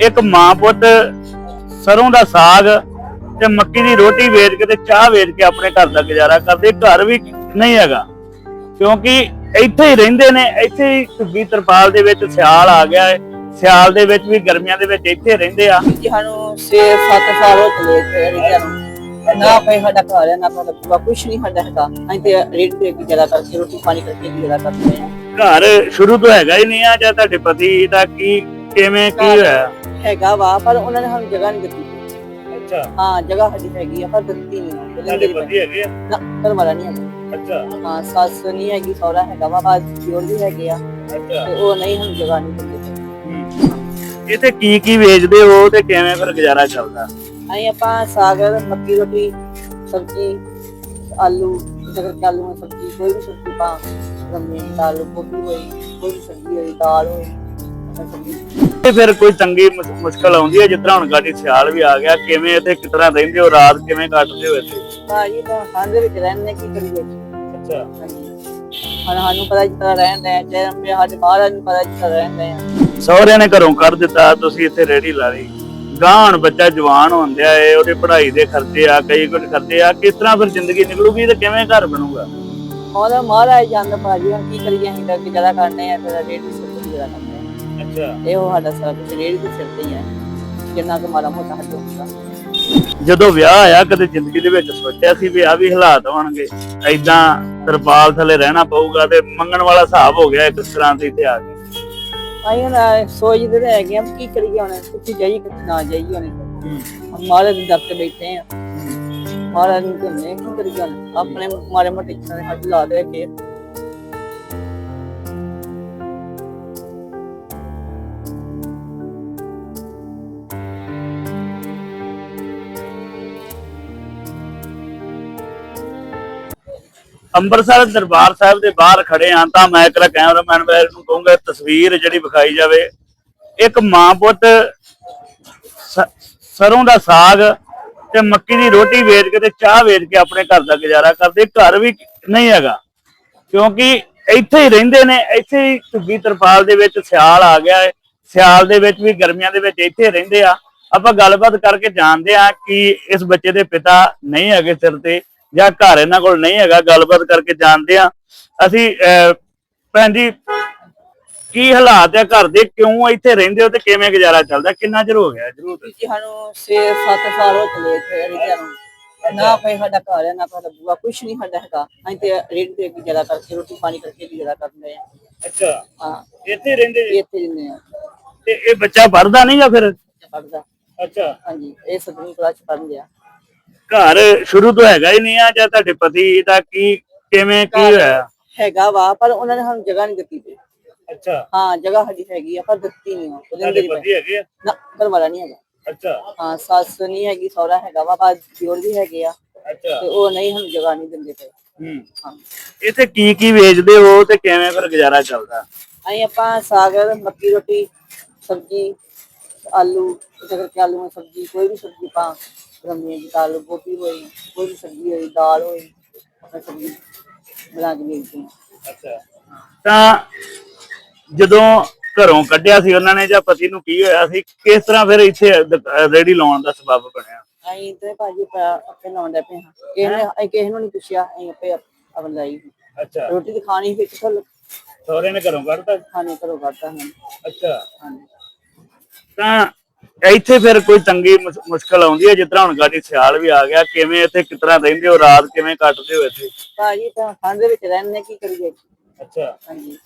ਇੱਕ ਮਾਂ ਪੁੱਤ ਸਰੋਂ ਦਾ ਸਾਗ ਤੇ ਮੱਕੀ ਦੀ ਰੋਟੀ ਵੇਚ ਕੇ ਤੇ ਚਾਹ ਵੇਚ ਕੇ ਆਪਣੇ ਘਰ ਦਾ ਗੁਜ਼ਾਰਾ ਕਰਦੇ ਘਰ ਵੀ ਨਹੀਂ ਹੈਗਾ। ਕਿਉਂਕਿ ਇੱਥੇ ਹੀ ਰਹਿੰਦੇ ਨੇ ਇੱਥੇ ਹੀ ਝੁੱਗੀ ਤਰਪਾਲ ਦੇ ਵਿੱਚ ਸਿਆਲ ਆ ਗਿਆ ਹੈ। ਸਿਆਲ ਦੇ ਵਿੱਚ ਵੀ ਗਰਮੀਆਂ ਦੇ ਵਿੱਚ ਇੱਥੇ ਰਹਿੰਦੇ ਆ। ਸਾਨੂੰ 6-7 ਸਾਲ ਹੋ ਗਏ ਨੂੰ ਨਾ ਕੋਈ ਸਾਡਾ ਘਰ ਹੈ ਨਾ ਸਾਡਾ ਕੁਛ ਨਹੀਂ ਸਾਡਾ ਹੈਗਾ। ਅਸੀਂ ਤੇ ਰੇਟ ਦੇ ਕੇ ਜਰਾ ਕਰਕੇ ਰੋਟੀ ਪਾਣੀ ਕਰਕੇ ਗੁਜ਼ਾਰਾ ਕਰਦੇ ਘਰ ਸ਼ੁਰੂ ਤੋਂ ਹੈਗਾ ਹੀ ਨਹੀਂ ਆ ਜਾਂ ਤੁਹਾਡੇ ਪਤੀ ਦਾ ਕੀ ਕਿਵੇਂ ਕੀ ਹੋਇਆ? ਹੈਗਾ ਵਾ ਪਰ ਉਹਨਾਂ ਨੇ ਸਾਨੂੰ ਜਗ੍ਹਾ ਨਹੀਂ ਦਿੱਤੀ। ਅੱਛਾ। ਹਾਂ ਜਗ੍ਹਾ ਸਾਡੀ ਹੈਗੀ ਆ ਪਰ ਦਿੱਤੀ ਨਹੀਂ। ਤੁਹਾਡੇ ਪਤੀ ਹੈਗੇ ਆ? ਨਾ ਘਰ ਵਾਲਾ ਨਹੀਂ ਹੈਗਾ। ਅੱਛਾ। ਹਾਂ ਸੱਸ ਨਹੀਂ ਹੈਗੀ ਸਹੁਰਾ ਹੈਗਾ ਵਾ ਬਾਅਦ ਜੋੜ ਵੀ ਹੈਗੇ ਆ। ਅੱਛਾ। ਤੇ ਉਹ ਨਹੀਂ ਸਾਨੂੰ ਜਗ੍ਹਾ ਨਹੀਂ ਦਿੰਦੇ ਹੂੰ। ਇੱਥੇ ਕੀ ਕੀ ਵੇਚਦੇ ਹੋ ਤੇ ਕਿਵੇਂ ਫਿਰ ਗੁਜ਼ਾਰਾ ਚੱਲਦਾ? ਅਸੀਂ ਆਪਾਂ ਸਾਗ ਮੱਕੀ ਰੋਟੀ ਸਬਜ਼ੀ ਆਲੂ ਜਗਰ ਕੇ ਆਲੂ ਦੀ ਸਬਜ਼ੀ ਕੋਈ ਵੀ ਸਬਜ਼ੀ ਪਾ ਗੰਮੇ ਦਾਲ ਗੋਭੀ ਹੋਈ ਕੋਈ ਵੀ ਸਬਜ਼ੀ ਹੋਈ ਦਾਲ ਹੋਈ ਆਪਾਂ ਸਬਜ਼ੀ ਤੇ ਫਿਰ ਕੋਈ ਤੰਗੀ ਮੁਸ਼- ਮੁਸ਼ਕਲ ਆਉਂਦੀ ਹੈ ਜਿਸ ਤਰ੍ਹਾਂ ਹੁਣ ਗਾੜੀ ਸਿਆਲ ਵੀ ਆ ਗਿਆ ਕਿਵੇਂ ਇੱਥੇ ਕਿਸ ਤਰ੍ਹਾਂ ਰਹਿੰਦੇ ਹੋ ਰਾਤ ਕਿਵੇਂ ਕੱਟਦੇ ਹੋ ਇੱਥੇ? ਭਾਜੀ ਤਾਂ ਖਾਂਦੇ ਵਿੱਚ ਰਹਿੰਦੇ ਕੀ ਕਰੀਏ? ਅੱਛਾ। ਹੁਣ ਸਾਨੂੰ ਪਤਾ ਜਿੱਦਾਂ ਰਹਿੰਦੇ ਆ ਜੇ ਅੰਬੇ ਸਾਡੇ ਮਹਾਰਾਜ ਨੂੰ ਪਤਾ ਜਿੱਦਾਂ ਰਹਿੰਦੇ ਆ। ਸਹੁਰਿਆਂ ਨੇ ਘਰੋਂ ਕਰ ਦਿੱਤਾ ਤੁਸੀਂ ਇੱਥੇ ਰੇੜੀ ਲਾ ਲਈ। ਗਾਹਣ ਬੱਚਾ ਜਵਾਨ ਹੁੰਦਿਆ ਏ ਉਹਦੇ ਪੜ੍ਹਾਈ ਦੇ ਖਰਚੇ ਆ ਕਈ ਕੁਝ ਖਰਚੇ ਆ ਕਿਸ ਤਰ੍ਹਾਂ ਫਿਰ ਜ਼ਿੰਦਗੀ ਨਿਕਲੂਗੀ ਤੇ ਕਿਵੇਂ ਘਰ ਬਣੂਗਾ? ਉਹਦਾ ਮਹਾਰਾਜ ਜਾਂਦਾ ਭਾਜੀ ਹੁਣ ਕੀ ਕਰੀਏ ਅਸੀਂ ਤਾਂ ਗੁਜ਼ਾਰਾ ਕਰਨੇ ਆ ਫਿਰ ਰੇਟ ਤੇ ਕਰਨੇ ਆ। ਅੱਛਾ। ਇਹੋ ਸਾਡਾ ਸਾਰਾ ਕੁਝ ਦੇ ਸਿਰ ਤੇ ਹੀ ਹੈ ਜਿੰਨਾ ਕੁ ਮਾੜਾ ਮੋਟਾ ਹੱਥ ਹੁੰਦਾ। ਜਦੋਂ ਵਿਆਹ ਆਇਆ ਕਦੇ ਜ਼ਿੰਦਗੀ ਦੇ ਵਿੱਚ ਸੋਚਿਆ ਸੀ ਵੀ ਆ ਵੀ ਹਾਲਾਤ ਹੋਣਗੇ। ਐਦਾਂ ਤਰਪਾਲ ਥੱਲੇ ਰਹਿਣਾ ਪਊਗਾ ਤੇ ਮੰਗਣ ਵਾਲਾ ਹਿਸਾਬ ਹੋ ਗਿਆ ਇੱਕ ਤਰ੍ਹਾਂ ਦੇ ਇੱਥੇ ਆ ਕੇ ਅਸੀਂ ਹੁਣ ਆਹ ਸੋਚਦੇ ਤਾਂ ਹੈਗੇ ਆ ਵੀ ਕੀ ਕਰੀਏ ਹੁਣ ਕਿੱਥੇ ਜਾਈਏ ਕਿੱਥੇ ਨਾ ਜਾਈਏ ਹੁਣ। ਹੁਣ ਮਹਾਰਾਜ ਦੇ ਦਰ ਤੇ ਬੈਠੇ ਆ। ਮਹਾਰਾਜ ਨੂੰ ਕਹਿੰਦੇ ਕੀ ਕਰੀਏ ਹੁਣ। ਆਪਣੇ ਮਾਰੇ ਮੋਟੇ ਨੇ ਹੱਥ ਲਾ ਦੇ ਕੇ। ਅੰਮ੍ਰਿਤਸਰ ਦਰਬਾਰ ਸਾਹਿਬ ਦੇ ਬਾਹਰ ਖੜੇ ਆਂ ਤਾਂ ਮੈਂ ਇੱਕ ਕੈਮਰਾਮੈਨ ਵੀਰ ਨੂੰ ਕਹੂੰਗਾ ਤਸਵੀਰ ਜਿਹੜੀ ਵਿਖਾਈ ਜਾਵੇ, ਇੱਕ ਮਾਂ ਪੁੱਤ ਸਰੋਂ ਦਾ ਸਾਗ ਤੇ ਮੱਕੀ ਦੀ ਰੋਟੀ ਵੇਚ ਕੇ ਤੇ ਚਾਹ ਵੇਚ ਕੇ ਆਪਣੇ ਘਰ ਦਾ ਗੁਜ਼ਾਰਾ ਕਰਦੇ, ਘਰ ਵੀ ਨਹੀਂ ਹੈਗਾ। ਕਿਉਂਕਿ ਇੱਥੇ ਹੀ ਰਹਿੰਦੇ ਨੇ, ਇੱਥੇ ਹੀ ਝੁੱਗੀ ਤਰਪਾਲ ਦੇ ਵਿੱਚ ਸਿਆਲ ਆ ਗਿਆ ਹੈ, ਸਿਆਲ ਦੇ ਵਿੱਚ ਵੀ ਗਰਮੀਆਂ ਦੇ ਵਿੱਚ ਇੱਥੇ ਰਹਿੰਦੇ ਆ। ਆਪਾਂ ਗੱਲਬਾਤ ਕਰਕੇ ਜਾਣਦੇ ਆ ਕਿ ਇਸ ਬੱਚੇ ਦੇ ਪਿਤਾ ਨਹੀਂ ਹੈਗੇ ਸਿਰ ਤੇ। ਜਾਂ ਘਰ ਇਹਨਾਂ ਕੋਲ ਨਹੀਂ ਹੈਗਾ ਗੱਲਬਾਤ ਕਰਕੇ ਜਾਣਦੇ ਆ ਅਸੀਂ ਭੈਣ ਜੀ ਕੀ ਹਾਲਾਤ ਆ ਘਰ ਦੇ? ਕਿਉਂ ਇੱਥੇ ਰਹਿੰਦੇ ਹੋ ਤੇ ਕਿਵੇਂ ਗੁਜ਼ਾਰਾ ਚੱਲਦਾ? ਕਿੰਨਾ ਚਿਰ ਹੋ ਗਿਆ ਜਰੂਰ ਕਿ ਸਾਨੂੰ 6-7 ਸਾਲ ਹੋ ਚਲੇ ਗਏ ਰਿਜਾ ਨੂੰ ਨਾ ਕੋਈ ਸਾਡਾ ਘਰ ਹੈ ਨਾ ਸਾਡਾ ਬੂਆ ਕੁਛ ਨਹੀਂ ਸਾਡਾ ਹੈਗਾ। ਅਸੀਂ ਤੇ ਰੇਟ ਕਰਕੇ ਪਾਣੀ ਕਰਕੇ ਗੁਜ਼ਾਰਾ ਕਰਦੇ ਆ ਅੱਛਾ। ਹਾਂ। ਇੱਥੇ ਰਹਿੰਦੇ ਜੀ? ਇੱਥੇ ਰਹਿੰਦੇ ਆ ਤੇ ਇਹ ਬੱਚਾ ਪੜਦਾ ਨਹੀਂ ਜਾਂ ਫਿਰ? ਪੜਦਾ ਅੱਛਾ। ਹਾਂਜੀ ਇਹ ਸਤਵੀਂ ਕਲਾਸ ਚ ਪੜ੍ਹਦੇ। ਆ ਘਰ ਸ਼ੁਰੂ ਤੋਂ ਹੈਗਾ ਹੀ ਨਹੀਂ ਆ ਜਾਂ ਤੁਹਾਡੇ ਪਤੀ ਦਾ ਕੀ ਕਿਵੇਂ ਕੀ ਹੋਇਆ? ਹੈਗਾ ਵਾ ਪਰ ਉਹਨਾਂ ਨੇ ਸਾਨੂੰ ਜਗ੍ਹਾ ਨਹੀਂ ਦਿੱਤੀ ਪਈ। ਅੱਛਾ। ਹਾਂ ਜਗ੍ਹਾ ਸਾਡੀ ਹੈਗੀ ਆ ਪਰ ਦਿੱਤੀ ਨਹੀਂ ਉਹ ਤੁਹਾਡੇ ਪਤੀ ਹੈਗੇ ਆ? ਨਾ ਘਰ ਵਾਲਾ ਨਹੀਂ ਹੈਗਾ। ਅੱਛਾ। ਹਾਂ ਸੱਸ ਨਹੀਂ ਹੈਗੀ ਸਹੁਰਾ ਹੈਗਾ ਵਾ ਬਾਅਦ ਜੋੜ ਵੀ ਹੈਗੇ ਆ। ਅੱਛਾ। ਤੇ ਉਹ ਨਹੀਂ ਸਾਨੂੰ ਜਗ੍ਹਾ ਨਹੀਂ ਦਿੰਦੇ ਪਏ। ਹੂੰ। ਹਾਂ। ਇੱਥੇ ਕੀ ਕੀ ਵੇਚਦੇ ਹੋ ਤੇ ਕਿਵੇਂ ਫਿਰ ਗੁਜ਼ਾਰਾ ਚੱਲਦਾ? ਅਸੀਂ ਆਪਾਂ ਸਾਗ ਮੱਕੀ ਰੋਟੀ ਸਬਜ਼ੀ ਆਲੂ ਜਗਰ ਕੇ ਆਲੂ ਦੀ ਸਬਜ਼ੀ ਕੋਈ ਵੀ ਸਬਜ਼ੀ ਪਾ ਗੰਮੇ ਦੀ ਦਾਲ ਗੋਭੀ ਹੋਈ ਕੋਈ ਵੀ ਸਬਜ਼ੀ ਹੋਈ ਦਾਲ ਹੋਈ ਆਪਾਂ ਸਬਜ਼ੀ ਬਣਾ ਕੇ ਵੇਚਦੇ ਹਾਂ। ਅੱਛਾ। ਤਾਂ ਜਦੋਂ ਘਰੋਂ ਕੱਢਿਆ ਸੀ ਉਹਨਾਂ ਨੇ ਜਾਂ ਪਤੀ ਨੂੰ ਕੀ ਹੋਇਆ ਸੀ ਕਿਸ ਤਰ੍ਹਾਂ ਫਿਰ ਇੱਥੇ ਰੇੜੀ ਲਾਉਣ ਦਾ ਸਬਬ ਬਣਿਆ? ਅਸੀਂ ਤੇ ਭਾਜੀ ਪ- ਆਪੇ ਲਾਉਂਦੇ ਪਏ ਹਾਂ। ਕਿਸੇ ਨੇ ਅਸੀਂ ਕਿਸੇ ਨੂੰ ਨਹੀਂ ਪੁੱਛਿਆ ਅਸੀਂ ਆਪੇ ਆਪਣ ਲਾਈ। ਅੱਛਾ। ਰੋਟੀ ਤੇ ਖਾਣੀ ਵੀ ਕਿੱਥੋਂ ਸਹੁਰੇ ਨੇ ਘਰੋਂ ਕੱਢਤਾ? ਖਾਣੇ ਕਰੋ ਕਰਤਾ ਹਾਂ ਅੱਛਾ। ਹਾਂਜੀ। ਤਾਂ ਇੱਥੇ ਫਿਰ ਕੋਈ ਤੰਗੀ ਮੁਸ਼- ਮੁਸ਼ਕਲ ਆਉਂਦੀ ਹੈ ਤਰ੍ਹਾਂ ਹੁਣ ਗਾੜੀ ਸਿਆਲ ਵੀ ਆ ਗਿਆ ਕਿਵੇਂ ਇੱਥੇ ਤਰ੍ਹਾਂ ਰਹਿੰਦੇ ਹੋ ਰਾਤ ਕਿਵੇਂ ਕੱਟਦੇ ਹੋ ਇੱਥੇ? ਭਾਜੀ ਤਾਂ ਠੰਡ ਦੇ ਵਿੱਚ ਰਹਿੰਦੇ ਕੀ ਕਰੀਏ? ਅੱਛਾ। ਹਾਂਜੀ।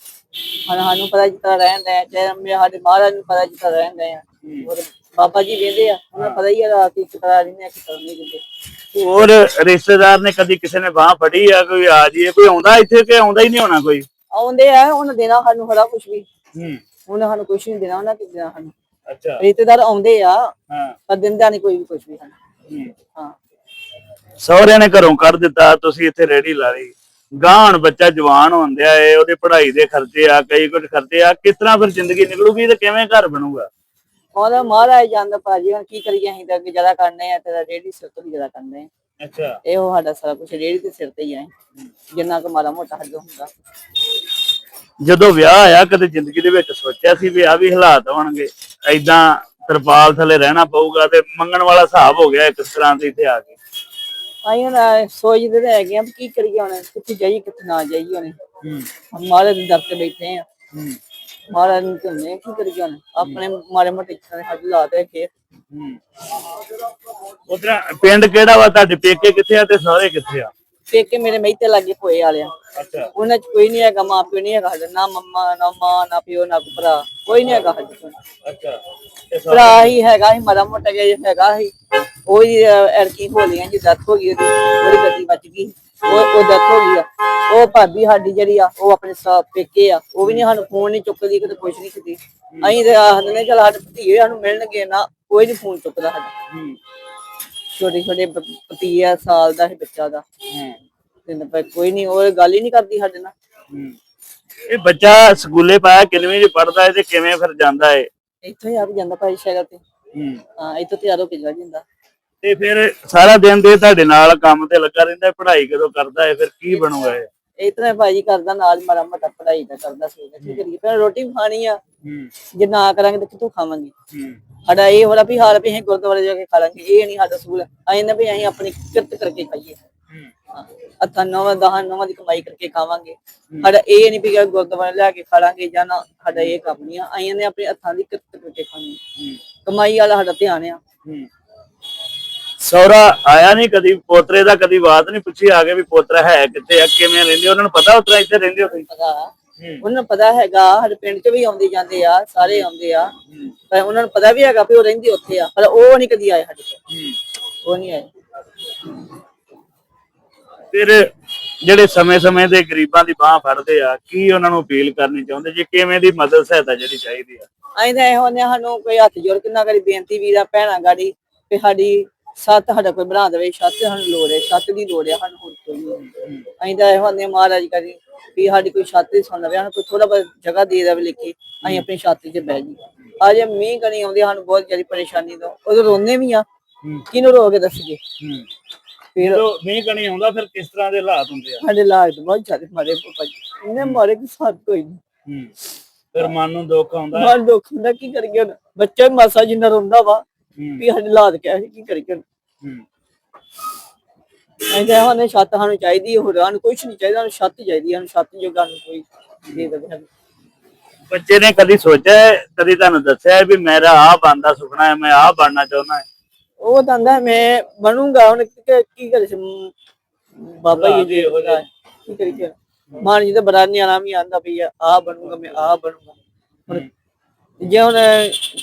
ਹੁਣ ਸਾਨੂੰ ਪਤਾ ਜਿੱਦਾਂ ਰਹਿੰਦੇ ਆ ਜੇ ਅੰਬੇ ਸਾਡੇ ਮਹਾਰਾਜ ਨੂੰ ਪਤਾ ਜਿੱਦਾਂ ਰਹਿੰਦੇ ਆ। ਹੋਰ ਬਾਬਾ ਜੀ ਵੇਂਦੇ ਆ ਉਹਨਾਂ ਪਤਾ ਹੀ ਆ ਰਾਤ ਕੀ ਕਿਤਰਾ ਰਹਿੰਦੇ ਆ ਕਿਤਰਾ ਨਹੀਂ ਰਹਿੰਦੇ। ਹੋਰ ਰਿਸ਼ਤੇਦਾਰ ਨੇ ਕਦੀ ਕਿਸੇ ਨੇ ਬਾਹ ਫੜੀ ਆ ਕੋਈ ਆ ਜੀਏ ਕੋਈ ਆਉਂਦਾ ਇੱਥੇ ਕਿ ਆਉਂਦਾ ਹੀ ਨਹੀਂ ਹੋਣਾ ਕੋਈ? ਆਉਂਦੇ ਆ ਉਹਨਾਂ ਦੇਣਾ ਸਾਨੂੰ ਹੜਾ ਕੁਝ ਵੀ। ਹੂੰ। ਉਹਨਾਂ ਸਾਨੂੰ ਕੁਝ ਨਹੀਂ ਦੇਣਾ ਉਹਨਾਂ ਕੀ ਦੇਣਾ ਸਾਨੂੰ? ਅੱਛਾ। ਰਿਸ਼ਤੇਦਾਰ ਆਉਂਦੇ ਆ ਹਾਂ। ਪਰ ਦਿੰਦਾ ਨਹੀਂ ਕੋਈ ਵੀ ਕੁਝ ਵੀ ਸਾਨੂੰ ਹੂੰ। ਹਾਂ। ਸਹੁਰਿਆਂ ਨੇ ਘਰੋਂ ਕਰ ਦਿੱਤਾ ਤੁਸੀਂ ਇੱਥੇ ਰੇੜੀ ਲਾ ਲਈ। ਗਾਹਣ ਬੱਚਾ ਜਵਾਨ ਹੁੰਦਿਆ ਏ ਉਹਦੇ ਪੜ੍ਹਾਈ ਦੇ ਖਰਚੇ ਆ ਕਈ ਕੁਝ ਖਰਚੇ ਆ ਕਿਸ ਤਰ੍ਹਾਂ ਫਿਰ ਜ਼ਿੰਦਗੀ ਨਿਕਲੂਗੀ ਤੇ ਕਿਵੇਂ ਘਰ ਬਣੂਗਾ? ਉਹਦਾ ਮਹਾਰਾਜ ਜਾਂਦਾ ਭਾਜੀ ਹੁਣ ਕੀ ਕਰੀਏ ਅਸੀਂ ਤਾਂ ਗੁਜ਼ਾਰਾ ਕਰਨੇ ਆ ਤੇਰਾ ਰੇੜੀ ਸਿਰ ਤੋਂ ਗੁਜ਼ਾਰਾ ਕਰਨੇ ਆ। ਅੱਛਾ। ਇਹੋ ਸਾਡਾ ਸਾਰਾ ਕੁਝ ਰੇੜੀ ਦੇ ਸਿਰ ਤੇ ਹੀ ਆ। ਜਿੰਨਾ ਕੁ ਮਾੜਾ ਮੋਟਾ ਹੱਦ ਹੁੰਦਾ। ਜਦੋਂ ਵਿਆਹ ਆਇਆ ਕਦੇ ਜ਼ਿੰਦਗੀ ਦੇ ਵਿੱਚ ਸੋਚਿਆ ਸੀ ਵੀ ਆ ਵੀ ਹਾਲਾਤ ਹੋਣਗੇ ਐਦਾਂ ਤਰਪਾਲ ਥੱਲੇ ਰਹਿਣਾ ਪਊਗਾ ਤੇ ਮੰਗਣ ਵਾਲਾ ਹਿਸਾਬ ਹੋ ਗਿਆ ਇੱਕ ਤਰ੍ਹਾਂ ਦੀ ਇੱਥੇ ਆ ਕੇ। ਆਈ ਹੁਣ ਸੋਚਦੇ ਤਾਂ ਹੈਗੇ ਆ ਵੀ ਕੀ ਕਰੀਏ ਹੁਣ ਕਿੱਥੇ ਜਾਈਏ ਕਿੱਥੇ ਨਾ ਜਾਈਏ ਹੁਣ। ਹੂੰ। ਮਾਰੇ ਦੇ ਦਰ ਤੇ ਬੈਠੇ ਆ। ਹੂੰ। ਮਾਰੇ ਨੂੰ ਕਹਿੰਦੇ ਕੀ ਕਰੀਏ ਹੁਣ? ਆਪਣੇ ਮਾਰੇ ਮੋਟੇ ਇੱਛਾ ਹੱਥ ਲਾ ਤੇ ਕੇ। ਹੂੰ। ਉਧਰ ਪਿੰਡ ਕਿਹੜਾ ਵਾ? ਤੁਹਾਡੇ ਪੇਕੇ ਕਿੱਥੇ ਆ ਤੇ ਸਾਰੇ ਕਿੱਥੇ ਆ? ਪੇਕੇ ਮੇਰੇ ਮਹਿਤੇ ਲੱਗੇ ਹੋਏ ਵਾਲਿਆ। ਅੱਛਾ। ਉਹਨਾਂ ਚ ਕੋਈ ਨਹੀਂ ਹੈਗਾ ਮਾਂ ਪਿਓ ਨਹੀਂ ਹੈਗਾ ਸਾਡਾ ਨਾ ਮੰਮਾ ਨਾ ਮਾਂ ਨਾ ਪਿਓ ਨਾ ਕੋਈ ਭਰਾ ਕੋਈ ਨਹੀਂ ਹੈਗਾ ਸਾਡੇ ਕੋਲ। ਅੱਛਾ। ਭਰਾ ਹੀ ਹੈਗਾ ਹੀ ਮਾੜਾ ਮੋਟਾ ਜਿਹਾ ਹੈਗਾ ਹੀ ਉਹ ਹੀ ਐਰਕੀ ਹੋਲੀਆਂ ਜੀ ਡੈਥ ਹੋ ਗਈ ਉਹਦੀ ਉਹਦੀ ਗੱਡੀ ਬਚ ਗਈ ਉਹ ਉਹ ਡੈਥ ਹੋ ਗਈ ਆ। ਉਹ ਭਾਬੀ ਸਾਡੀ ਜਿਹੜੀ ਆ ਉਹ ਆਪਣੇ ਸਾ ਪੇਕੇ ਆ। ਉਹ ਵੀ ਨਹੀਂ ਸਾਨੂੰ ਫੋਨ ਨਹੀਂ ਚੁੱਕਦੀ ਕਿਤੇ ਕੁਛ ਨਹੀਂ ਕੀਤੀ ਅਸੀਂ ਤੇ ਆਖਦੇ ਨੇ ਚਲ ਸਾਡੇ ਭਤੀਏ ਸਾਨੂੰ ਮਿਲਣਗੇ ਨਾ ਕੋਈ ਨਹੀਂ ਫੋਨ ਚੁੱਕਦਾ ਸਾਡਾ। ਹੂੰ। ਛੋਟੇ ਛੋਟੇ ਬ- ਭਤੀਆ ਸਾਲ ਦਾ ਹੈ ਬੱਚਾ ਦਾ। ਹੂੰ। ਤੇ ਕੋਈ ਨਹੀਂ ਉਹ ਗੱਲ ਹੀ ਨਹੀਂ ਕਰਦੀ ਸਾਡੇ ਨਾਲ। ਹੂੰ। ਇਹ ਬੱਚਾ ਸਕੂਲੇ ਪਾਇਆ ਕਿੰਨਵੀਂ ਚ ਪੜਦਾ ਹੈ ਤੇ ਕਿਵੇਂ ਫਿਰ ਜਾਂਦਾ ਹੈ ਇੱਥੋਂ ਹੀ ਆ ਵੀ ਜਾਂਦਾ ਭਾਈ ਸ਼ਹਿਰ ਤੇ। ਹੂੰ। ਹਾਂ ਇੱਥੋਂ ਤਿਆਰ ਹੋ ਕੇ ਜਾ ਜਾਂਦਾ। ਤੇ ਫਿਰ ਸਾਰਾ ਦਿਨ ਦੇ ਤੁਹਾਡੇ ਨਾਲ ਕੰਮ ਤੇ ਲੱਗਾ ਰਹਿੰਦਾ ਹੈ, ਪੜ੍ਹਾਈ ਕਦੋਂ ਕਰਦਾ ਹੈ ਫਿਰ ਕੀ ਬਣੂਗਾ ਇਹ ਤਰ੍ਹਾਂ ਭਾਜੀ ਕਰਦਾ ਨਾਲ ਮਾੜਾ ਮੋਟਾ ਪੜਾਈ ਦਾ ਕਰਦਾ ਸੀ ਕੀ ਕਰੀਏ ਫਿਰ ਰੋਟੀ ਵੀ ਖਾਣੀ ਆ। ਜੇ ਨਾ ਕਰਾਂਗੇ ਤਾਂ ਕਿੱਥੋਂ ਖਾਵਾਂਗੇ? ਸਾਡਾ ਇਹ ਹੋਣਾ ਵੀ ਹਾਲ ਵੀ ਅਸੀਂ ਗੁਰਦੁਆਰੇ ਜਾ ਕੇ ਖਾ ਲਾਂਗੇ ਇਹ ਨਹੀਂ ਸਾਡਾ ਸੂਲ। ਅਸੀਂ ਨਾ ਵੀ ਅਸੀਂ ਆਪਣੀ ਕਿਰਤ ਕਰਕੇ ਖਾਈਏ। ਅੱਥਾਂ ਨਵਾਂ ਦਹਾਂ ਨਵਾਂ ਦੀ ਕਮਾਈ ਕਰਕੇ ਖਾਵਾਂਗੇ। ਸਾਡਾ ਇਹ ਨਹੀਂ ਵੀ ਗੁਰਦੁਆਰੇ ਲੈ ਕੇ ਖਾ ਲਾਂਗੇ ਜਾਂ ਨਾ ਸਾਡਾ ਇਹ ਕੰਮ ਨਹੀਂ ਆ। ਨੇ ਆਪਣੇ ਹੱਥਾਂ ਦੀ ਕਿਰਤ ਕਰਕੇ ਖਾਣੀ ਕਮਾਈ ਵਾਲਾ ਸਾਡਾ ਧਿਆਨ ਆ। ਸੌਰਾ ਆਇਆ ਨਹੀਂ ਕਦੀ ਪੋਤਰੇ ਦਾ ਕਦੀ ਬਾਤ ਨਹੀਂ ਪੁੱਛੀ ਆ ਕੇ ਵੀ ਪੋਤਰਾ ਹੈ ਕਿੱਥੇ ਆ ਕਿਵੇਂ ਰਹਿੰਦੇ ਉਹਨਾਂ ਨੂੰ ਪਤਾ ਉਤਰਾ ਇੱਥੇ ਰਹਿੰਦੇ ਹੋ ਤੁਸੀਂ? ਪਤਾ ਉਹਨਾਂ ਨੂੰ ਪਤਾ ਹੈਗਾ ਸਾਡੇ ਪਿੰਡ 'ਚ ਵੀ ਆਉਂਦੇ ਜਾਂਦੇ ਆ ਸਾਰੇ ਆਉਂਦੇ ਆ। ਪਰ ਉਹਨਾਂ ਨੂੰ ਪਤਾ ਵੀ ਹੈਗਾ ਵੀ ਉਹ ਰਹਿੰਦੀ ਉੱਥੇ ਆ ਪਰ ਉਹ ਨਹੀਂ ਕਦੀ ਆਏ ਸਾਡੇ ਕੋਲ। ਉਹ ਨਹੀਂ ਆਏ। ਫਿਰ ਜਿਹੜੇ ਸਮੇਂ-ਸਮੇਂ ਦੇ ਗਰੀਬਾਂ ਦੀ ਬਾਹ ਫੜਦੇ ਆ ਕੀ ਉਹਨਾਂ ਨੂੰ ਅਪੀਲ ਕਰਨੀ ਚਾਹੁੰਦੇ? ਜੀ ਕਿਵੇਂ ਦੀ ਮਦਦ ਸਹਾਇਤਾ ਜਿਹੜੀ ਚਾਹੀਦੀ ਆ? ਤਾਂ ਇਹੋ ਨੇ ਸਾਨੂੰ ਕੋਈ ਹੱਥ ਜੋੜ ਕੇ ਨਾ ਕਰੀ ਬੇਨਤੀ ਵੀਰਾ ਭੈਣਾਂ ਗਾੜੀ ਕਿ ਸਾਡੀ ਛੱਤ ਸਾਡਾ ਕੋਈ ਬਣਾ ਦੇਵੇ ਛੱਤ ਸਾਨੂੰ ਲੋੜ ਹੈ ਛੱਤ ਦੀ ਲੋੜ ਹੈ ਸਾਨੂੰ ਹੋਰ ਕੋਈ ਨਹੀਂ ਅਸੀਂ ਤਾਂ ਇਹੋ ਨੇ ਮਹਾਰਾਜ ਕਰੀ ਵੀ ਸਾਡੀ ਕੋਈ ਛੱਤ ਸੁਣ ਲਵੇ ਸਾਨੂੰ ਕੋਈ ਥੋੜਾ ਬਹੁਤ ਜਗ੍ਹਾ ਦੇ ਦੇਵੇ ਲਿਖੀ ਅਸੀਂ ਆਪਣੀ ਛੱਤ 'ਚ ਬਹਿ ਜੀ ਅਜੇ ਮੀਂਹ ਕਣੀ ਆਉਂਦੀ ਸਾਨੂੰ ਬਹੁਤ ਜ਼ਿਆਦਾ ਪਰੇਸ਼ਾਨੀ ਤੋਂ ਉਦੋਂ ਰੋਂਦੇ ਵੀ ਆ ਕਿਹਨੂੰ ਰੋ ਕੇ ਦੱਸੀਏ? ਫਿਰ ਮੀਂਹ ਕਣੀ ਆਉਂਦਾ ਫਿਰ ਕਿਸ ਤਰ੍ਹਾਂ ਦੇ ਹਾਲਾਤ ਹੁੰਦੇ ਆ? ਸਾਡੇ ਲਾਗ ਤੋਂ ਬਹੁਤ ਜ਼ਿਆਦਾ ਮਾਰੇ ਪਾਪਾ ਜੀ ਇਹਨੇ ਮਾਰੇ ਕਿ ਸਾਥ ਕੋਈ ਨਹੀਂ। ਫਿਰ ਮਨ ਨੂੰ ਦੁੱਖ ਆਉਂਦਾ। ਮਨ ਦੁੱਖ ਹੁੰਦਾ ਕੀ ਕਰੀਏ ਬੱਚਾ ਮਾਸਾ ਜਿੰਨਾ ਰੋਂਦਾ ਵਾ। ਵੀ ਸਾਡੇ ਲਾਦ ਕਿਆ ਸੀ ਕੀ ਕਰੀਏ ਹੁਣ? ਹੂੰ। ਅਸੀਂ ਤਾਂ ਇਹੋ ਨੇ ਛੱਤ ਸਾਨੂੰ ਚਾਹੀਦੀ ਹੋਰ ਸਾਨੂੰ ਕੁਝ ਨਹੀਂ ਚਾਹੀਦਾ ਸਾਨੂੰ ਛੱਤ ਚਾਹੀਦੀ ਸਾਨੂੰ ਛੱਤ ਜੋਗਾ ਨੂੰ ਕੋਈ ਦੇ ਦੇਵੇ ਸਾਨੂੰ। ਬੱਚੇ ਨੇ ਕਦੀ ਸੋਚਿਆ ਹੈ, ਕਦੀ ਤੁਹਾਨੂੰ ਦੱਸਿਆ ਹੈ ਵੀ ਮੇਰਾ ਆਹ ਬਣਦਾ ਸੁਪਨਾ ਹੈ ਮੈਂ ਆਹ ਬਣਨਾ ਚਾਹੁੰਦਾ ਹਾਂ? ਉਹ ਆਂਦਾ ਮੈਂ ਬਣੂੰਗਾ ਹੁਣ ਕੀ ਕੀ ਕਰੇ ਬਾਬਾ ਜੀ ਦੇ ਜਿਹੇ। ਕੀ ਕਰੀਏ? ਮਾਨ ਜੀ ਤਾਂ ਬੜਾ ਨਿਆਣਾ ਵੀ ਆਂਦਾ ਵੀ ਆ ਬਣੂੰਗਾ ਮੈਂ ਆ ਬਣੂੰਗਾ। ਹੁਣ ਜੇ ਹੁਣ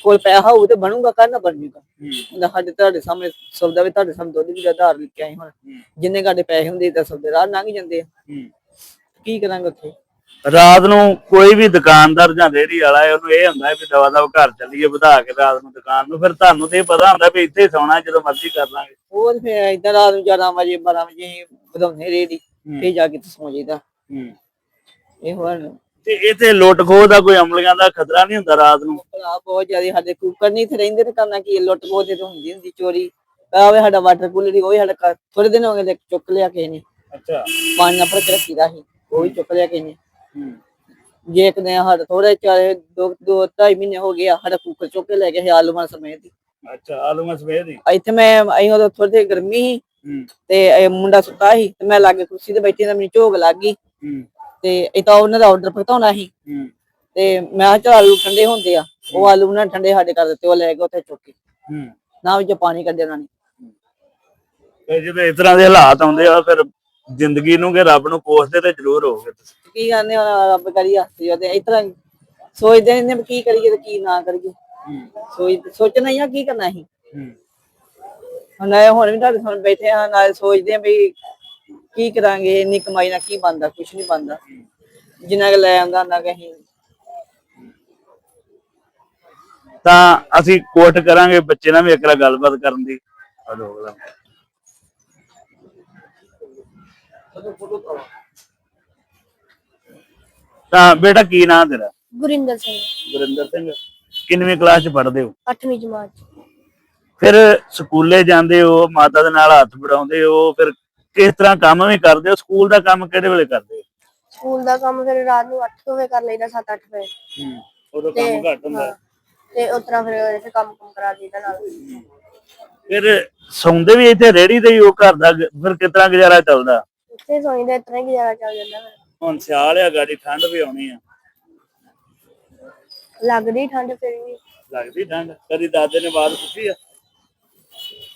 ਕੋਲ ਪੈਸਾ ਹੋਊ ਤੇ ਬਣੂੰਗਾ ਕਰਨਾ ਬਣ ਜੂਗਾ। ਹੂੰ। ਹੁੰਦਾ ਸਾਡੇ ਤੁਹਾਡੇ ਸਾਹਮਣੇ ਸੌਦਾ ਵੀ ਤੁਹਾਡੇ ਸਾਹਮਣੇ ਦੁੱਧ ਵੀ ਆਧਾਰ ਲਿਖ ਕੇ ਆਏ ਹੁਣ। ਹੂੰ, ਜਿੰਨੇ ਸਾਡੇ ਪੈਸੇ ਹੁੰਦੇ ਤਾਂ ਸੌਦੇ ਰਾਹ ਲੰਘ ਜਾਂਦੇ ਆ। ਹੂੰ। ਕੀ ਕਰਾਂਗੇ ਉੱਥੇ? ਰਾਤ ਨੂੰ ਕੋਈ ਵੀ ਦੁਕਾਨਦਾਰ ਜਾਂ ਰੇਹੜੀ ਵਾਲਾ ਉਹਨੂੰ ਇਹ ਹੁੰਦਾ ਵੀ ਦਵਾ ਦਵ ਘਰ ਚੱਲੀਏ ਵਧਾ ਕੇ ਰਾਤ ਨੂੰ ਦੁਕਾਨ ਨੂੰ ਫਿਰ ਤੁਹਾਨੂੰ ਤੇ ਪਤਾ ਹੁੰਦਾ ਵੀ ਇੱਥੇ ਸੌਣਾ ਜਦੋਂ ਮਰਜ਼ੀ ਕਰ ਲਾਂਗੇ। ਉਹ ਤੇ ਫਿਰ ਇਦਾਂ ਰਾਤ ਨੂੰ 11 ਵਜੇ 12 ਵਜੇ ਵਧਾਉਂਦੇ ਰੇੜੀ ਫੇਰ ਜਾ ਕੇ ਤੇ ਸੌਂ ਜਾਈਦਾ। ਹੂੰ। ਇਹ ਹੁਣ ਤੇ ਇੱਥੇ ਲੁੱਟ ਖੋਹ ਦਾ ਕੋਈ ਅਮਲੀਆਂ ਦਾ ਖਤਰਾ ਨਹੀਂ ਹੁੰਦਾ ਰਾਤ ਨੂੰ? ਭਰਾ ਬਹੁਤ ਜ਼ਿਆਦਾ ਸਾਡੇ ਕੁੱਕਰ ਨਹੀਂ ਤੇ ਰਹਿੰਦੇ ਤੇ ਕਰਨਾ ਕੀ ਹੈ, ਲੁੱਟ ਖੋਹ ਤੇ ਤਾਂ ਹੁੰਦੀ ਹੁੰਦੀ ਚੋਰੀ। ਆਵੇ ਸਾਡਾ ਵਾਟਰ ਕੂਲਰ ਹੀ ਉਹ ਵੀ ਸਾਡਾ ਥੋੜੇ ਦਿਨ ਹੋ ਗਏ ਤੇ ਚੁੱਕ ਲਿਆ ਕਿਸੇ ਨੇ। ਅੱਛਾ। ਪਾਣੀ ਨਾਲ ਭਰ ਕੇ ਰੱਖੀਦਾ ਸੀ ਉਹ ਵੀ ਚੁੱਕ ਲਿਆ ਕਿਸੇ ਨੇ। ਹੂੰ। ਜੇ ਇੱਕ ਦਿਨ ਸਾਡਾ ਥੋੜੇ ਚਾਰੇ ਦੋ ਦੋ ਢਾਈ ਮਹੀਨੇ ਹੋ ਗਏ ਸਾਡਾ ਕੁੱਕਰ ਚੁੱਕ ਕੇ ਲੈ ਗਿਆ ਸੀ ਆਲੂਆਂ ਸਮੇਤ ਹੀ। ਅੱਛਾ ਆਲੂ ਮੈਂ ਸਵੇਰ ਦੀ ਇੱਥੇ ਮੈਂ ਅਸੀਂ ਉਦੋਂ ਥੋੜੀ ਗਰਮੀ ਸੀ ਹੂੰ। ਤੇ ਇਹ ਮੁੰਡਾ ਸੁੱਤਾ ਸੀ ਤੇ ਮੈਂ ਲਾਗੇ ਕੁਰਸੀ ਤੇ ਬੈਠੀ ਤਾਂ ਮੈਨੂੰ ਝੋਕ ਲੱਗ ਗਈ। ਹੂੰ। ਤੇ ਇਹ ਤਾਂ ਉਹਨਾਂ ਦਾ ਆਰਡਰ ਭੁਗਤਾਉਣਾ ਸੀ। ਤੇ ਮੈਂ ਕਿਹਾ ਚੱਲ ਆਲੂ ਠੰਡੇ ਹੁੰਦੇ ਆ। ਉਹ ਆਲੂ ਨਾ ਠੰਡੇ ਸਾਡੇ ਕਰ ਦਿੱਤੇ ਉਹ ਲੈ ਕੇ ਉੱਥੇ ਚੁੱਕ ਨਾ ਵਿੱਚ ਪਾਣੀ ਕੱਢਿਆ ਉਹਨਾਂ ਨੇ। ਤੇ ਜਦੋਂ ਇਸ ਤਰ੍ਹਾਂ ਦੇ ਹਾਲਾਤ ਆਉਂਦੇ ਆ ਫਿਰ ਜ਼ਿੰਦਗੀ ਨੂੰ ਕਿ ਰੱਬ ਨੂੰ ਕੋਸਦੇ ਤੇ ਜ਼ਰੂਰ ਹੋਗੇ ਤੁਸੀਂ। ਕੀ ਕਰਨੇ ਰੱਬ ਕਰੀ ਹੱਸੀ ਉਹਦੇ ਇਸ ਤਰ੍ਹਾਂ ਸੋਚਦੇ ਨੇ ਕੀ ਕਰੀਏ ਤੇ ਕੀ ਨਾ ਕਰੀਏ। ਸੋਚ ਸੋਚਣਾ ਹੀ ਆ ਕੀ ਕਰਨਾ ਸੀ ਹੂੰ। ਹੁਣ ਹੁਣ ਵੀ ਤੁਹਾਡੇ ਸਾਹਮਣੇ ਬੈਠੇ ਆ ਨਾਲ ਸੋਚਦੇ ਆ ਵੀ ਕੀ ਕਰਾਂਗੇ? ਇੰਨੀ ਕਮਾਈ ਨਾਲ ਕੀ ਬਣਦਾ? ਕੁਝ ਨਹੀਂ ਬਣਦਾ। ਜਿੰਨਾ ਕੁ ਲੈ ਆਉਂਦਾ ਨਾ ਕਹੀਂ ਤਾਂ ਅਸੀਂ ਕੋਟ ਕਰਾਂਗੇ ਬੱਚੇ ਨਾਲ ਵੀ ਇੱਕ ਵਾਰ ਗੱਲਬਾਤ ਕਰਨ ਦੀ। ਹਲੋ ਅਗਲਾ ਤਾਂ ਬੇਟਾ ਕੀ ਨਾਂ ਤੇਰਾ? ਗੁਰਿੰਦਰ ਸਿੰਘ। ਗੁਰਿੰਦਰ ਸਿੰਘ। ਕਿੰਨਵੀਂ ਕਲਾਸ ਚ ਪੜ੍ਹਦੇ ਹੋ? 8ਵੀਂ ਜਮਾਤ ਚ। ਫਿਰ ਸਕੂਲੇ ਜਾਂਦੇ ਹੋ ਮਾਤਾ ਦੇ ਨਾਲ ਹੱਥ ਵਡਾਉਂਦੇ ਹੋ ਫਿਰ ਕਿਸ ਤਰ੍ਹਾਂ ਕੰਮ ਵੀ ਕਰਦੇ ਹੋ ਸਕੂਲ ਦਾ ਕੰਮ ਕਿਹੜੇ ਵੇਲੇ ਕਰਦੇ ਹੋ? ਸਕੂਲ ਦਾ ਕੰਮ ਫਿਰ ਰਾਤ ਨੂੰ 8 ਵਜੇ ਕਰ ਲਈਦਾ 7-8 ਵਜੇ। ਹੂੰ ਉਦੋਂ ਕੰਮ ਘੱਟ ਹੁੰਦਾ। ਹੈ। ਤੇ ਉਸ ਤਰ੍ਹਾਂ ਫਿਰ ਇੱਥੇ ਕੰਮ ਕੰਮ ਕਰਾ ਦਈਦਾ ਨਾਲ। ਫਿਰ ਸੌਂਦੇ ਵੀ ਇੱਥੇ ਰੇੜੀ ਤੇ ਹੀ ਉਹ ਘਰ ਦਾ ਗ- ਫਿਰ ਕਿਤਨਾ ਗੁਜ਼ਾਰਾ ਚੱਲਦਾ? ਇੱਥੇ ਸੋਈਦਾ ਇਸ ਤਰ੍ਹਾਂ ਹੀ ਗੁਜ਼ਾਰਾ ਚੱਲ ਜਾਂਦਾ ਫਿਰ। ਹੁਣ ਸਿਆਲ ਆ ਗਾੜੀ ਠੰਡ ਵੀ ਆਉਣੀ ਆ। ਲੱਗਦੀ ਠੰਡ ਫਿਰ ਵੀ। ਲੱਗਦੀ ਠੰਡ ਕਦੀ ਦਾਦੇ ਨੇ ਬਾਤ ਪੁੱਛੀ ਆ?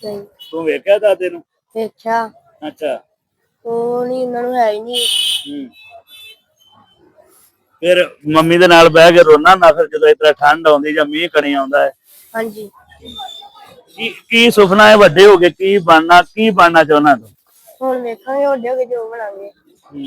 ਨਹੀਂ। ਤੂੰ ਵੇਖਿਆ ਦਾਦੇ ਨੂੰ? ਵੇਖਿਆ। ਅੱਛਾ। ਉਹ ਨਹੀਂ ਉਹਨਾਂ ਨੂੰ ਹੈ ਹੀ ਨਹੀਂ। ਹੂੰ। ਫਿਰ ਮੰਮੀ ਦੇ ਨਾਲ ਬਹਿ ਕੇ ਰੋਣਾ ਨਾ ਫਿਰ ਜਦੋਂ ਇਤਨਾ ਠੰਡ ਆਉਂਦੀ ਜਾਂ ਮੀਂਹ ਕਣੀ ਆਉਂਦਾ ਹੈ। ਹਾਂਜੀ। ਕੀ ਕੀ ਸੁਪਨਾ ਹੈ ਵੱਡੇ ਹੋ ਕੇ ਕੀ ਬਣਨਾ ਕੀ ਬਣਨਾ ਚਾਹੁੰਦਾ ਤੂੰ? ਹੁਣ ਵੇਖਾਂਗੇ ਵੱਡੇ ਹੋ ਕੇ ਜੋ ਬਣਾਂਗੇ। ਹੂੰ।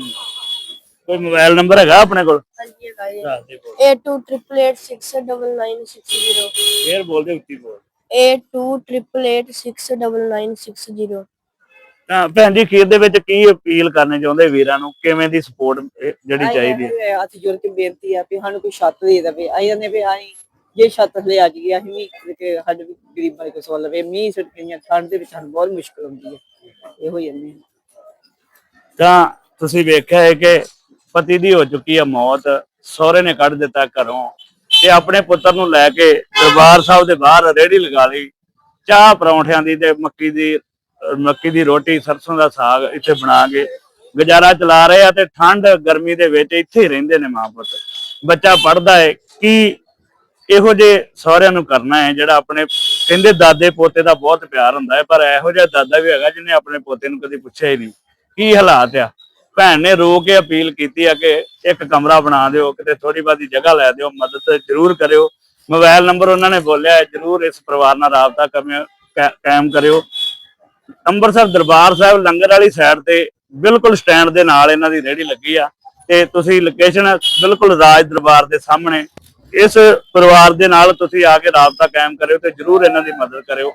ਕੋਈ ਮੋਬਾਈਲ ਨੰਬਰ ਹੈਗਾ ਆਪਣੇ ਕੋਲ? ਹਾਂਜੀ ਹੈਗਾ ਜੀ। ਦੱਸ ਦੇ ਬੋਲ। 8288699960 ਫੇਰ ਬੋਲ ਦੇ ਉੱਚੀ ਬੋਲ। 8288699960 ਤਾਂ ਭੈਣ ਜੀ ਖੀਰ ਦੇ ਵਿੱਚ ਕੀ ਅਪੀਲ ਕਰਨੀ ਚਾਹੁੰਦੇ ਵੀਰਾਂ ਨੂੰ? ਕਿਵੇਂ ਦੀ ਸਪੋਰਟ ਜਿਹੜੀ ਚਾਹੀਦੀ ਹੈ? ਹੱਥ ਜੋੜ ਕੇ ਬੇਨਤੀ ਆ ਵੀ ਸਾਨੂੰ ਕੋਈ ਛੱਤ ਦੇ ਦੇਵੇ। ਆਈ ਨੇ ਵੀ ਆਈ ਜੇ ਛੱਤ ਲੈ ਆ ਜੀ ਅਸੀਂ ਵੀ ਕਿ ਸਾਡੇ ਵੀ ਗਰੀਬਾਂ ਦੀ ਸਵਾਲ ਲਵੇ। ਮੀਂਹ ਸੜਕੀਆਂ ਠੰਡ ਦੇ ਵਿੱਚ ਸਾਨੂੰ ਬਹੁਤ ਮੁਸ਼ਕਲ ਹੁੰਦੀ ਹੈ ਇਹ ਹੈ ਤਾਂ ਤੁਸੀਂ ਵੇਖਿਆ ਹੈ ਕਿ ਪਤੀ ਦੀ ਹੋ ਚੁੱਕੀ ਹੈ ਮੌਤ ਸਹੁਰੇ ਨੇ ਕੱਢ ਦਿੱਤਾ ਘਰੋਂ ਤੇ ਆਪਣੇ ਪੁੱਤਰ ਨੂੰ ਲੈ ਕੇ ਦਰਬਾਰ ਸਾਹਿਬ ਦੇ ਬਾਹਰ ਰੇੜੀ ਲਗਾ ਲਈ ਚਾਹ ਪਰੌਂਠਿਆਂ ਦੀ ਤੇ ਮੱਕੀ ਦੀ ਮੱਕੀ ਦੀ ਰੋਟੀ, ਸਰਸੋਂ ਦਾ ਸਾਗ ਇੱਥੇ ਬਣਾ ਕੇ ਗੁਜ਼ਾਰਾ ਚਲਾ ਰਹੇ ਆ ਤੇ ਠੰਡ ਗਰਮੀ ਦੇ ਵਿੱਚ ਇੱਥੇ ਰਹਿੰਦੇ ਨੇ ਮਾਂ ਪੁੱਤ। ਬੱਚਾ ਪੜਦਾ ਹੈ ਕੀ ਇਹੋ ਜੇ ਸਹੁਰਿਆਂ ਨੂੰ ਕਰਨਾ ਹੈ ਜਿਹੜਾ ਆਪਣੇ, ਕਹਿੰਦੇ ਦਾਦੇ ਪੋਤੇ ਦਾ ਬਹੁਤ ਪਿਆਰ ਹੁੰਦਾ ਹੈ, ਪਰ ਇਹੋ ਜਿਹਾ ਦਾਦਾ ਵੀ ਹੈਗਾ ਜਿਹਨੇ ਆਪਣੇ ਪੋਤੇ ਨੂੰ ਕਦੀ ਪੁੱਛਿਆ ਹੀ ਨਹੀਂ। ਕੀ ਹਾਲਾਤ ਆ? ਭੈਣ ਨੇ ਰੋ ਕੇ ਅਪੀਲ ਕੀਤੀ ਆ ਕਿ ਇੱਕ ਕਮਰਾ ਬਣਾ ਦਿਓ, ਕਿਤੇ ਥੋੜੀ ਬਾਦੀ ਜਗ੍ਹਾ ਲੈ ਦਿਓ, ਮਦਦ ਜ਼ਰੂਰ ਕਰਿਓ। ਮੋਬਾਈਲ ਨੰਬਰ ਉਹਨਾਂ ਨੇ ਬੋਲਿਆ ਹੈ, ਜ਼ਰੂਰ ਇਸ ਪਰਿਵਾਰ ਨਾਲ ਰਾਬਤਾ ਕਰਮਿਓ ਕਾ- ਕਾਇਮ ਕਰਿਓ। ਅੰਮ੍ਰਿਤਸਰ ਦਰਬਾਰ ਸਾਹਿਬ ਲੰਗਰ ਵਾਲੀ ਸਾਈਡ ਤੇ ਬਿਲਕੁਲ ਸਟੈਂਡ ਦੇ ਨਾਲ ਇਹਨਾਂ ਦੀ ਰੇਹੜੀ ਲੱਗੀ ਆ ਤੇ ਤੁਸੀਂ ਲੋਕੇਸ਼ਨ ਬਿਲਕੁਲ ਰਾਜ ਦਰਬਾਰ ਦੇ ਸਾਹਮਣੇ ਇਸ ਪਰਿਵਾਰ ਦੇ ਨਾਲ ਤੁਸੀਂ ਆ ਕੇ ਰਾਬਤਾ ਕਾਇਮ ਕਰਿਓ ਤੇ ਜਰੂਰ ਇਹਨਾਂ ਦੀ ਮਦਦ ਕਰਿਓ।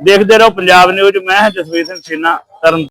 ਦੇਖਦੇ ਰਹੋ ਪੰਜਾਬ ਨਿਊਜ਼ ਮੈਂ ਜਸਵੀਰ ਸਿੰਘ ਛੀਨਾ, ਤਰਨ